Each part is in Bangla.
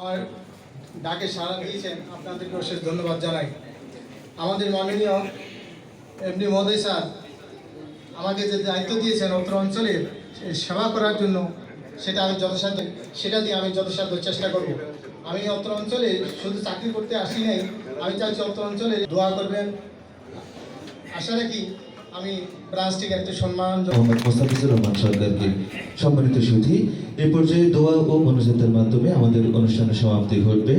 আমার ডাকে সাড়া দিয়েছেন, আপনাদেরকে অশেষ ধন্যবাদ জানাই। আমাদের মাননীয় এমডি মহোদয় স্যার, আমাকে যে দায়িত্ব দিয়েছেন অত্র অঞ্চলে সেবা করার জন্য, সেটা আমি যথাসাধ্য, সেটা দিয়ে আমি যথাসাধ্য চেষ্টা করব। আমি অত্র অঞ্চলে শুধু চাকরি করতে আসি নাই, আমি চাইছি অত্র অঞ্চলে দোয়া করবেন। আশা রাখি আমি ব্রাঞ্চ থেকে একটা সম্মান মোহাম্মদ মোস্তাফিজুর রহমান সরকারকে সম্মানিত সুধী এই পর্যায়ে দোয়া ও মনোজাতের মাধ্যমে আমাদের অনুষ্ঠানের সমাপ্তি ঘটবে।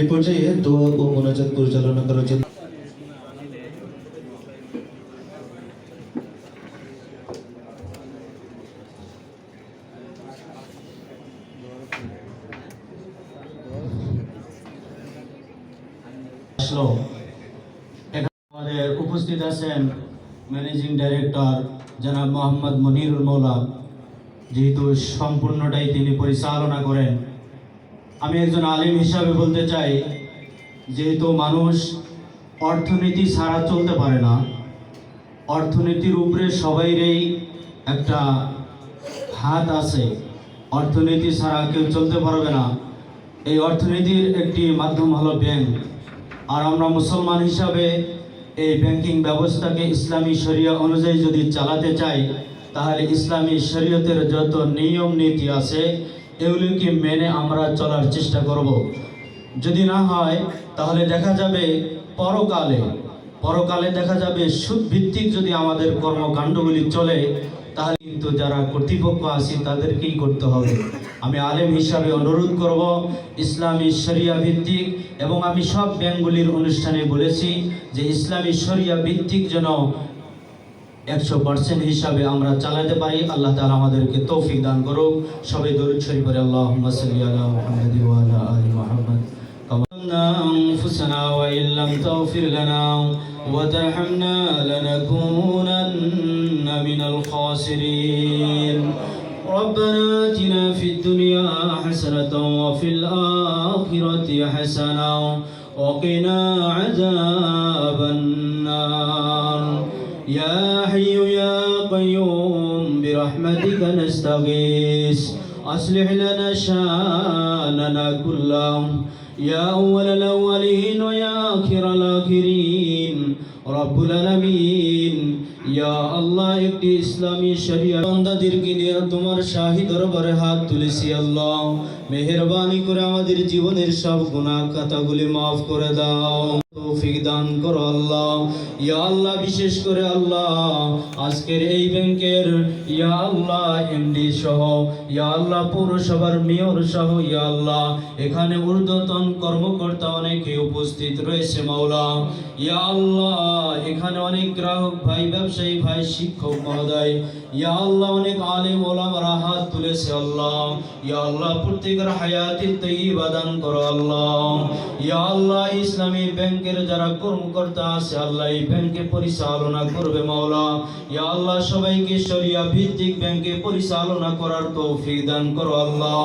এই পর্যায়ে দোয়া ও মনোজাত পরিচালনা করার জন্য উপস্থিত আছেন ম্যানেজিং ডাইরেক্টর জনাব মোহাম্মদ মনিরুল মৌলা যেহেতু সম্পূর্ণটাই তিনি পরিচালনা করেন। আমি একজন আলিম হিসাবে বলতে চাই, যেহেতু মানুষ অর্থনীতি ছাড়া চলতে পারে না, অর্থনীতির উপরে সবাইরই একটা হাত আছে। অর্থনীতি ছাড়া কেউ চলতে পারবে না। এই অর্থনীতির একটি মাধ্যম হলো ব্যাংক। আর আমরা মুসলমান হিসাবে এই ব্যাংকিং ব্যবস্থাকে ইসলামী শরিয়া অনুযায়ী যদি চালাতে চাই, তাহলে ইসলামী শরীয়তের যত নিয়ম নীতি আছে, এগুলিকে মেনে আমরা চলার চেষ্টা করব। যদি না হয়, তাহলে দেখা যাবে পরকালে পরকালে দেখা যাবে সুদ ভিত্তিক যদি আমাদের কর্মকাণ্ডগুলি চলে, তাহলে কিন্তু যারা কর্তৃপক্ষ আছে, তাদেরকেই করতে হবে। আমি আলেম হিসাবে অনুরোধ করব ইসলামী শরিয়া ভিত্তিক এবং আমি সব ব্যাংকগুলির অনুষ্ঠানে বলেছি যে ইসলামী শরিয়া ভিত্তিক যেন একশো পার্সেন্ট হিসাবে আমরা চালাতে পারি আল্লাহ তালা আমাদেরকে তৌফিক দান করুক সবাই দরুদ শরীফ পরে আল্লাহ সাল্লি আলা মুহাম্মাদি ওয়া আলা আলি মুহাম্মদ كما أنفسنا وإن لم تغفر لنا وترحمنا لنكونن من الخاسرين ربنا آتنا في الدنيا حسنة وفي الآخرة حسنة وقنا عذاب النار. يا حي يا قيوم برحمتك نستغيث. أصلح لنا شأننا كله. يا أول الأولين ويا آخر الآخرين. رب العالمين ইয়া আল্লাহ, একটি ইসলামী শরিয়া। বান্দাদেরকে নিয়ে তোমার শাহী দরবারে হাত তুলেছি আল্লাহ। মেহরবানি করে আমাদের জীবনের সব গুণা কথাগুলি মাফ করে দাও। তৌফিক দান করো আল্লাহ। ইয়া আল্লাহ, বিশেষ করে আল্লাহ। আজকের এই ব্যাংকের ইয়া আল্লাহ এমডি সহ, ইয়া আল্লাহ, পৌরসভার মেয়র সহ, ইয়া আল্লাহ। এখানে ঊর্ধ্বতন কর্মকর্তা অনেকে উপস্থিত রয়েছে, মাওলা। ইয়া আল্লাহ, এখানে অনেক গ্রাহক ভাই, ব্যবসায়ী ভাই, শিক্ষক মহোদয়। ইয়া আল্লাহ, অনেক তুলেছে আল্লাহ। ইয়া আল্লাহ, প্রত্যেকের হায়াতি তৈবা দান করো আল্লাহ। ইয়া আল্লাহ, ইসলামী ব্যাংকের যারা কর্মকর্তা আছে, আল্লাহ এই ব্যাংকে পরিচালনা করবে মাওলা। ইয়া আল্লাহ, সবাইকে শরিয়া ভিত্তিক ব্যাংকে পরিচালনা করার তৌফিক দান করো আল্লাহ।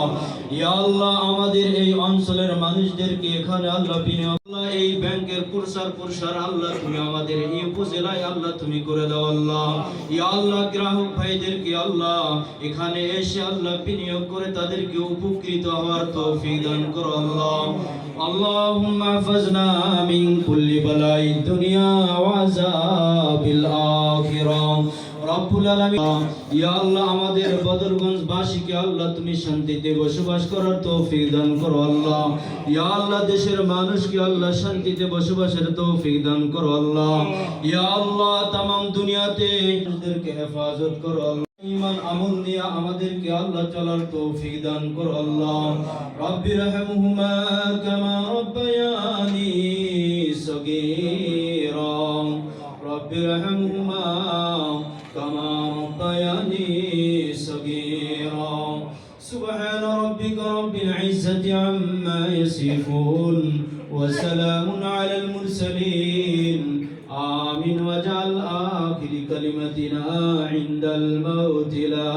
ইয়া আল্লাহ, আমাদের এই অঞ্চলের মানুষদেরকে এখানে আল্লাহ বিনিয়োগ আল্লাহ, এই ব্যাংকের প্রসার প্রসার আল্লাহ তুমি আমাদের এই উপজেলায় আল্লাহ তুমি করে দাও আল্লাহ। ইয়া আল্লাহ, গ্রাহক ভাইদেরকে আল্লাহ এখানে এসে আল্লাহ বিনিয়োগ করে তাদেরকে উপকৃত হওয়ার তৌফিক দান করো আল্লাহ اللهم احفظنا من كل بلاء الدنيا وعذاب الآخرة রব্বুল আলামিন ইয়া আল্লাহ আমাদের বদরগঞ্জ বাসীকে আল্লাহ তুমি শান্তিতে বসবাস করার তৌফিক দান করো আল্লাহ ইয়া আল্লাহ দেশের মানুষকে আল্লাহ শান্তিতে বসবাসের তৌফিক দান করো আল্লাহ ইয়া আল্লাহ তামাম দুনিয়াতে মানুষদেরকে হেফাজত করো আল্লাহ ইমান আমল নিয়ে আমাদেরকে আল্লাহ চলার তৌফিক দান করো আল্লাহ রব্বি রহমহুমা কামা রব্বায়ানি সগীরা রব্বি রহমহুমা كما ربياني صغيرا سبحان ربك رب العزة عما يصفون وسلام على المرسلين كلمتنا عند الموت لا